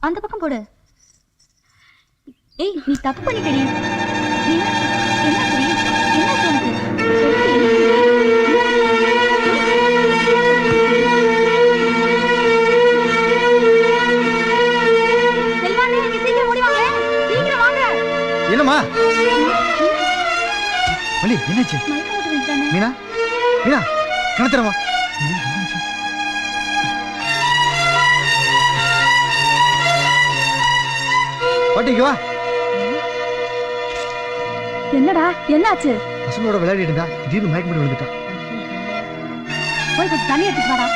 அந்த பக்கம் போடு. ஏய் நீ தப்பு பண்ணிட்டடி நீ என்ன சரி என்ன தோணுது செல்வானே பாட்டிக்கு வா. என்னடா என்னாச்சு? பசங்களோட விளையாடிட்டு இருந்தா திடீர்னு மயக்கம் போட்டு விழுந்துட்டான். போய் கொஞ்சம் தண்ணி எடுத்துட்டு வாடா.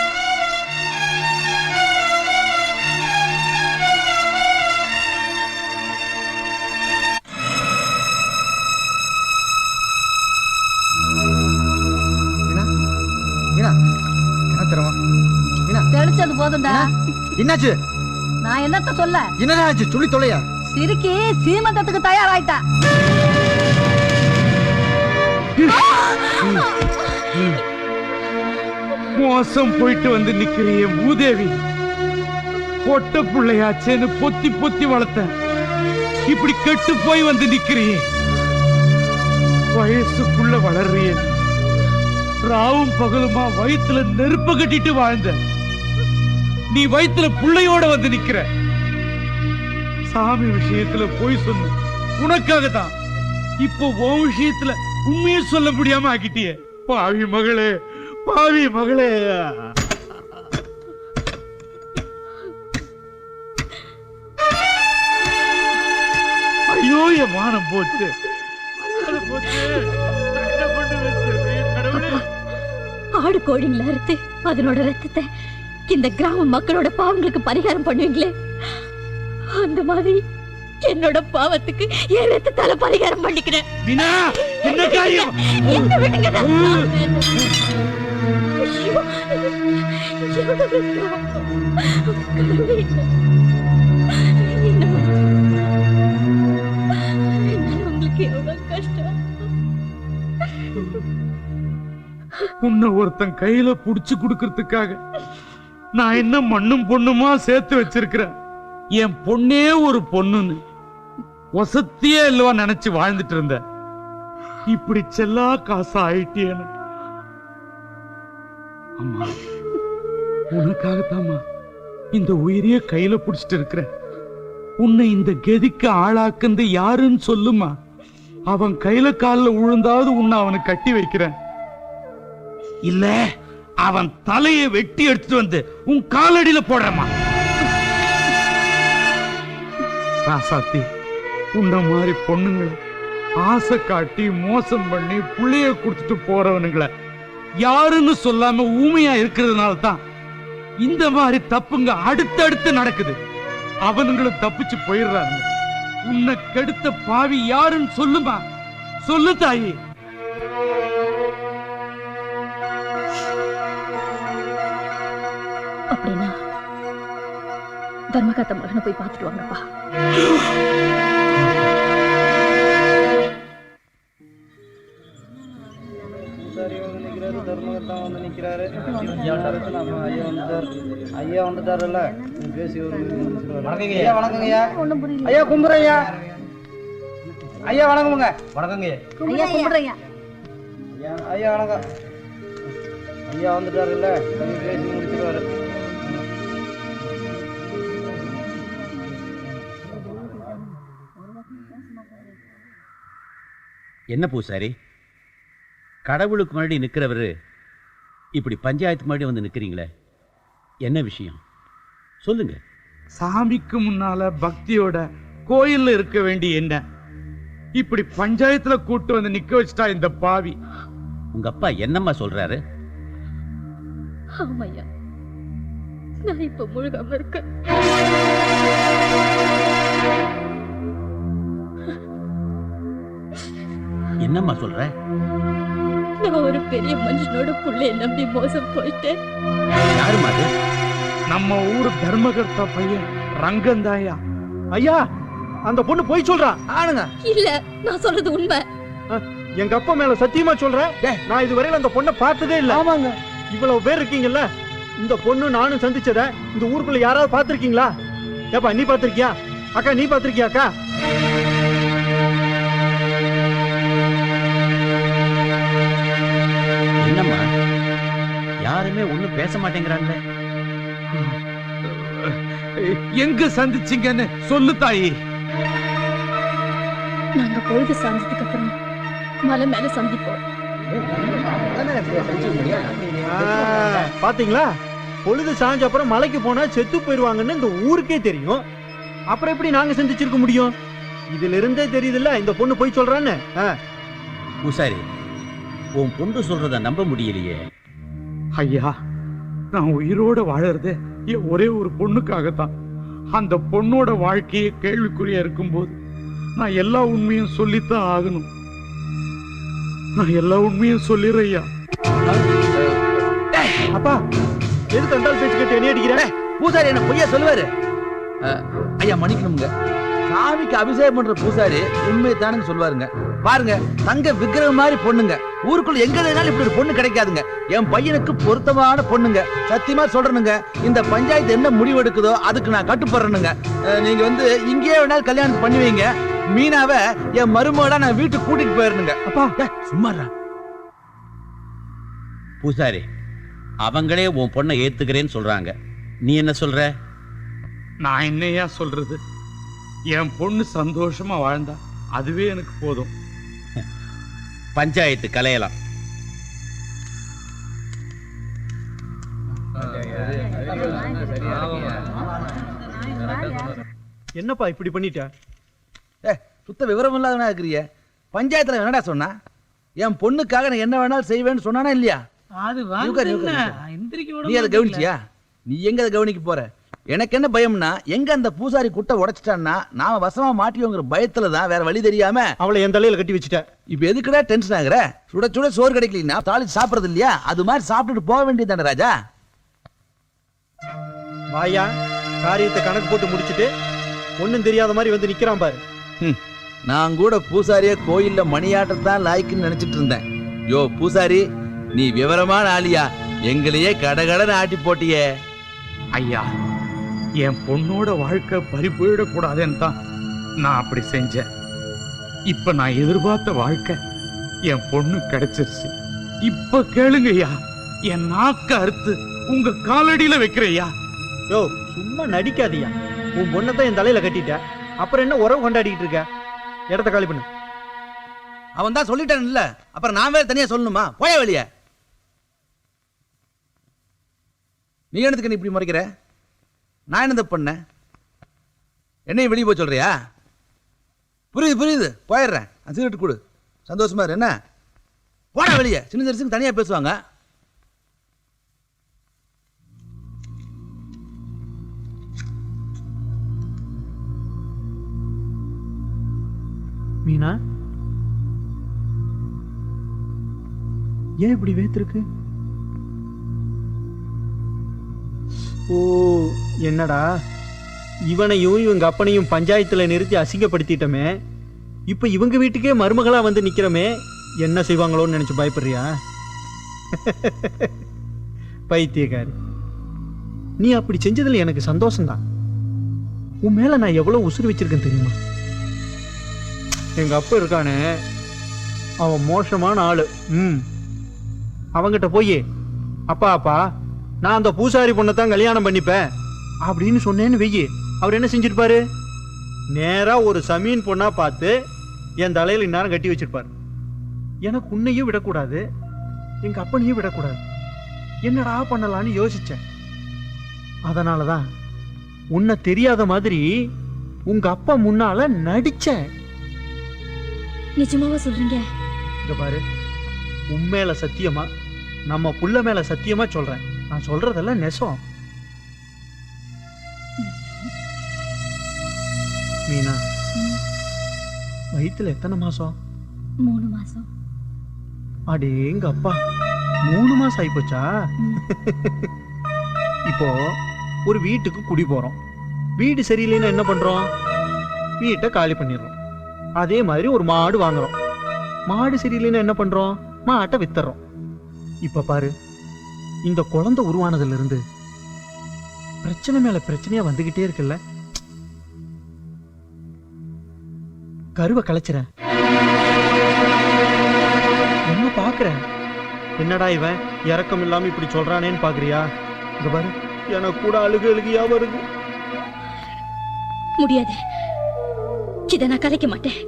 தெளிச்சது போதும்டா. என்னாச்சு? நான் என்னத்த சொல்ல? என்னடா ஆச்சு? சொல்லி தொலையா? சிரிக்கி சீமந்தத்துக்கு தயாராயிட்டா. மோசம் போயிட்டு வந்து நிக்கிறிய பூதேவி. பொட்ட பிள்ளையாச்சேன்னு பொத்தி பொத்தி வளர்த்த. இப்படி கெட்டு போய் வந்து நிக்கிறியே. வயசுக்குள்ள வளர்றிய. ராவும் பகலுமா வயித்துல நெருப்பு கட்டிட்டு வாழ்ந்த. நீ வயித்துல புள்ளையோட வந்து நிக்கிற. சாமி விஷயத்துல போய் சொன்ன உனக்காக தான் இப்போ உன் விஷயத்துல உண்மையை சொல்ல முடியாம ஆக்கிட்டிய. பாவி மகளே பாவி மகளே. ஐயோ என் மானம் போச்சு. ஆடு கோழிங்களை அறுத்து அதனோட ரத்தத்தை இந்த கிராம மக்களோட பாவங்களுக்கு பரிகாரம் பண்ணுவீங்களே. அந்த மாதிரி என்னோட பாவத்துக்கு என் ரத்தத்தால பரிகாரம் பண்ணிக்கிறேன். மீனா என்ன காரியம் என்ன உங்களுக்கு எவ்வளவு கஷ்டம்? உன்னை ஒருத்தன் கையில புடிச்சு கொடுக்கறதுக்காக நான் என்ன மண்ணும் பொண்ணுமா சேர்த்து வச்சிருக்கிறேன்? என் பொண்ணே ஒரு பொண்ணுன்னு வசத்தியே இல்லவா நினைச்சு வாழ்ந்துட்டு இருந்த. இப்படி செல்லா காசா ஆயிட்டேன்னு. அம்மா உனக்காகத்தாம்மா இந்த உயிரிய கையில புடிச்சிட்டு இருக்கிற உன்னை இந்த கெதிக்கு ஆளாக்குந்து யாருன்னு சொல்லுமா? அவன் கையில கால்ல உழுந்தாவது உன்னை அவனை கட்டி வைக்கிறேன். இல்ல அவன் தலையை வெட்டி எடுத்துட்டு வந்து உன் காலடியில போடுறமா ராசாத்தி உன்ன மாதிரி பொண்ணுங்களை ஆசை காட்டி மோசம் பண்ணி புள்ளைய கொடுத்துட்டு போறவனுங்களை யாருன்னு சொல்லாம ஊமையா இருக்கிறதுனால தான் இந்த மாதிரி தப்புங்க அடுத்தடுத்து நடக்குது. அவனுங்களும் தப்பிச்சு போயிடுறாங்க உன்னை கெடுத்த பாவி யாருன்னு சொல்லுமா? சொல்லு தாயி. தர்மகாத்த மகனை போய் பார்த்துட்டு வாங்கப்பா ஐயா வந்துட்டாருல்ல நீ பேசி ஒரு வணக்கங்க ஐயா வணக்கங்க ஐயா ஐயா கும்புறேன் ஐயா ஐயா வணக்கமுங்க வணக்கங்க ஐயா கும்பிடுறேன் ஐயா ஐயா வணக்கம் ஐயா வந்துட்டாருல்ல நீ பேசி முடிச்சிருவாரு என்ன பூசாரி? கடவுளுக்கு முன்னாடி நிற்கிறவர் இப்படி பஞ்சாயத்து முன்னாடி வந்து நிற்கிறீங்களே என்ன விஷயம்? சொல்லுங்க. சாமிக்கு முன்னால பக்தியோட கோயில்ல இருக்க வேண்டிய என்ன? இப்படி பஞ்சாயத்துல கூட்டு வந்து நிக்க வச்சுட்டா இந்த பாவி. உங்க அப்பா என்னம்மா சொல்றாரு? ஆமையா நான் இப்ப முழுகாம இருக்கேன். என்னம்மா சொல்ற? நான் ஒரு பெரிய மனுஷனோட புள்ளைய நம்பி மோசம் போயிட்டேன். யாரும்மா அது? நம்ம ஊர் தர்மகர்த்தா பையன் ரங்கந்தாயா. ஐயா அந்த பொண்ணு போய் சொல்றா. ஆனுங்க. இல்ல நான் சொல்றது உண்மை. எங்க அப்பா மேல சத்தியமா சொல்றேன் நான் இதுவரையில அந்த பொண்ணை பார்த்ததே இல்ல. ஆமாங்க. இவ்வளவு பேர் இருக்கீங்கல்ல இந்த பொண்ணு நானும் சந்திச்சத இந்த ஊருக்குள்ள யாராவது பார்த்திருக்கீங்களா? ஏப்பா நீ பாத்திருக்கியா அக்கா நீ பாத்திருக்கியா அக்கா? பேச எங்க சந்திச்சீங்கன்னு சொல்லு தாயி. நாங்க பொழுது சாஞ்சதுக்கு அப்புறம் மலை மேல சந்திப்போம். பாத்தீங்களா? பொழுது சாஞ்ச அப்புறம் மலைக்கு போனா செத்து போயிருவாங்கன்னு இந்த ஊருக்கே தெரியும். அப்புறம் எப்படி நாங்க சந்திச்சிருக்க முடியும்? இதுல இருந்தே தெரியுதுல்ல இந்த பொண்ணு போய் சொல்றான்னு. உன் பொண்ணு சொல்றத நம்ப முடியலையே. ஐயா நான் உயிரோட வாழறது. என் ஒரே ஒரு பொண்ணுக்காகத்தான். அந்த பொண்ணோட வாழ்க்கையே கேள்விக்குறியா இருக்கும்போது நான் எல்லா உண்மையும் சொல்லித்தான் ஆகணும். நான் எல்லா உண்மையும் சொல்லிடுறேன் ஐயா. அப்பா எது தந்தால் பேச்சு கேட்டு என்ன அடிக்கிறேன் பூசாரி என்ன பொய்யா சொல்லுவாரு? ஐயா மன்னிக்கணுங்க சாமிக்கு அபிஷேகம் பண்ற பூசாரி உண்மையை தானுங்க சொல்லுவாருங்க. பாருங்க தங்க விக்கிரகம் மாதிரி பொண்ணுங்க. ஊருக்குள்ள எங்க இருந்தாலும் இப்படி ஒரு பொண்ணு கிடைக்காதுங்க. என் பையனுக்கு பொருத்தமான பொண்ணுங்க. சத்தியமா சொல்றேனுங்க. இந்த பஞ்சாயத்து என்ன முடிவு எடுக்குதோ அதுக்கு நான் கட்டுப்படுறேனுங்க. நீங்க வந்து இங்கேயே வேணாலும் கல்யாணம் பண்ணுவீங்க மீனாவை என் மருமகளா நான் வீட்டுக்கு கூட்டிட்டு போயிருந்துங்க அப்பா. சும்மாடா. பூசாரி அவங்களே உன் பொண்ணை ஏத்துக்கிறேன்னு சொல்றாங்க. நீ என்ன சொல்ற? நான் என்னையா சொல்றது? என் பொண்ணு சந்தோஷமா வாழ்ந்தா அதுவே எனக்கு போதும். பஞ்சாயத்து கலையலாம். என்னப்பா இப்படி பண்ணிட்ட? சுத்த விவரம் இல்லாதவனா இருக்கிறிய? பஞ்சாயத்துல என்னடா சொன்னா? என் பொண்ணுக்காக நான் என்ன வேணாலும் செய்வேன்னு சொன்னானா இல்லையா? அது நீ அதை. கவனிச்சியா நீ எங்க அதை கவனிக்க போற? எனக்கு என்ன பயம்னா எங்க அந்த பூசாரி குட்டை உடைச்சிட்டான்னா நாம வசமா மாட்டியோங்கிற பயத்துல தான் வேற வழி தெரியாம அவளை என் தலையில கட்டி வச்சுட்ட இப்ப எதுக்குடா டென்ஷன் ஆகுற? சுட சுட சோறு கிடைக்கலனா தாளி சாப்பிடுறது இல்லையா? அது மாதிரி சாப்பிட்டுட்டு போக வேண்டியதானே ராஜா. வாயா காரியத்தை கணக்கு போட்டு முடிச்சிட்டு ஒண்ணும் தெரியாத மாதிரி வந்து நிக்கிறான் பாரு. நான் கூட பூசாரிய கோயில்ல மணியாட்டத்தான் லாய்க்குன்னு நினைச்சிட்டு இருந்தேன். யோ பூசாரி நீ விவரமான ஆளியா? எங்களையே கடகடன்னு ஆட்டி போட்டியே. ஐயா என் பொண்ணோட வாழ்க்கை பறி போயிடக்கூடாதுன்னு தான் நான் அப்படி செஞ்சேன். இப்ப நான் எதிர்பார்த்த வாழ்க்கை என் பொண்ணு கிடைச்சிருச்சு. இப்ப கேளுங்க ஐயா என் நாக்க அறுத்து உங்க காலடியில வைக்கிறையா யோ சும்மா நடிக்காதீயா உன் பொண்ணை தான் என் தலையில கட்டிட்ட. அப்புறம் என்ன உறவு கொண்டாடிட்டு இருக்க? இடத்த காலி பண்ணு. அவன் தான் சொல்லிட்டான் இல்ல அப்புறம் நான் வேற தனியா சொல்லணுமா? போய வெளிய. நீ என்னதுக்கு நீ இப்படி முறைக்கிற? நான் என்ன பண்ணேன் என்னையும் வெளியே போய் சொல்றியா? புரியுது புரியுது. போயிடுறேன். அது சிகரெட் கொடு. சந்தோஷமா இரு. என்ன? போடா வெளியே. சின்ன சிறுசுக்கு தனியா பேசுவாங்க. மீனா? ஏன் இப்படி வேத்திருக்கு? ஓ என்னடா? இவனையும் இவங்க அப்பனையும் பஞ்சாயத்தில் நிறுத்தி அசிங்கப்படுத்திட்டமே. இப்போ இவங்க வீட்டுக்கே மருமகளாக வந்து நிற்கிறோமே என்ன செய்வாங்களோன்னு நினச்சி பயப்படுறியா? பைத்தியக்காரி. நீ அப்படி செஞ்சதில் எனக்கு சந்தோஷம்தான். உன் மேலே நான் எவ்வளோ உசுறு வச்சிருக்கேன் தெரியுமா? எங்கள் அப்பா இருக்கானே. அவன் மோசமான ஆள். ம். அவங்கிட்ட போய் அப்பா அப்பா நான் அந்த பூசாரி பொண்ணை தான் கல்யாணம் பண்ணிப்பேன். அப்படின்னு சொன்னேன்னு வெய்யி. அவர் என்ன செஞ்சிருப்பாரு? நேரா ஒரு சமீன் பொண்ணா பார்த்து என் தலையில இந்நேரம் கட்டி வச்சிருப்பாரு. எனக்கு உன்னையும் விடக்கூடாது. எங்க அப்பனையும் விடக்கூடாது. என்னடா பண்ணலான்னு யோசிச்சேன். அதனாலதான் உன்னை தெரியாத மாதிரி உங்க அப்பா முன்னால நடிச்சேன். நிஜமாவா சொல்றீங்க? இங்க பாரு. உண்மையில சத்தியமா நம்ம புள்ள மேல சத்தியமா சொல்றேன். நான் சொல்றதெல்லாம் நெசம். மீனா வயித்துல எத்தனை மாசம்? மூணு மாசம். அடேங்க அப்பா மூணு மாசம் ஆயிப்போச்சா? இப்போ ஒரு வீட்டுக்கு குடி போறோம். வீடு சரியில்லைன்னா என்ன பண்றோம்? வீட்டை காலி பண்ணிடுறோம். அதே மாதிரி ஒரு மாடு வாங்குறோம். மாடு சரியில்லைன்னா என்ன பண்றோம்? மாட்டை வித்துறோம் இப்ப பாரு. இந்த குழந்தை உருவானதுலருந்து பிரச்சனை மேலே பிரச்சனையாக வந்துக்கிட்டே இருக்குல்ல? கருவை கலைச்சிறேன். என்ன பார்க்குறேன் என்னடா இவன்? இறக்கம் இல்லாமல் இப்படி சொல்கிறானேன்னு பார்க்குறியா இங்க பாரு. எனக்கு கூட அழுகு அழுகியா வருது. முடியாது. இதை நான் கலைக்க மாட்டேன்.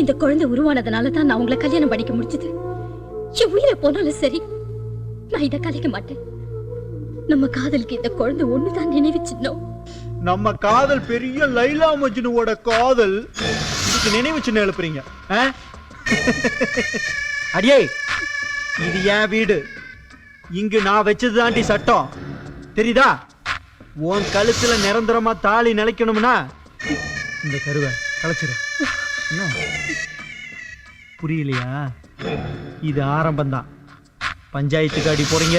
இந்த குழந்தை உருவானதுனால தான் நான் உங்களை கல்யாணம் பண்ணிக்க முடிச்சது என் உயிரை போனாலும் சரி. நான் இதை கலைக்க மாட்டேன். நம்ம காதலுக்கு இந்த குழந்தை ஒண்ணுதான் நினைவு சின்னம். நம்ம காதல் பெரிய லைலா மஜ்னுவோட காதல். இதுக்கு நினைவு சின்ன எழுப்புறீங்க ஆ? அடியே இது என் வீடு. இங்கு நான் வச்சது தாண்டி சட்டம். தெரியுதா? உன் கழுத்துல நிரந்தரமா தாலி நிலைக்கணும்னா இந்த கருவை கலைச்சிரு. என்ன? புரியலையா? இது ஆரம்பம்தான். பஞ்சாயத்துக்கு அடி போறீங்க.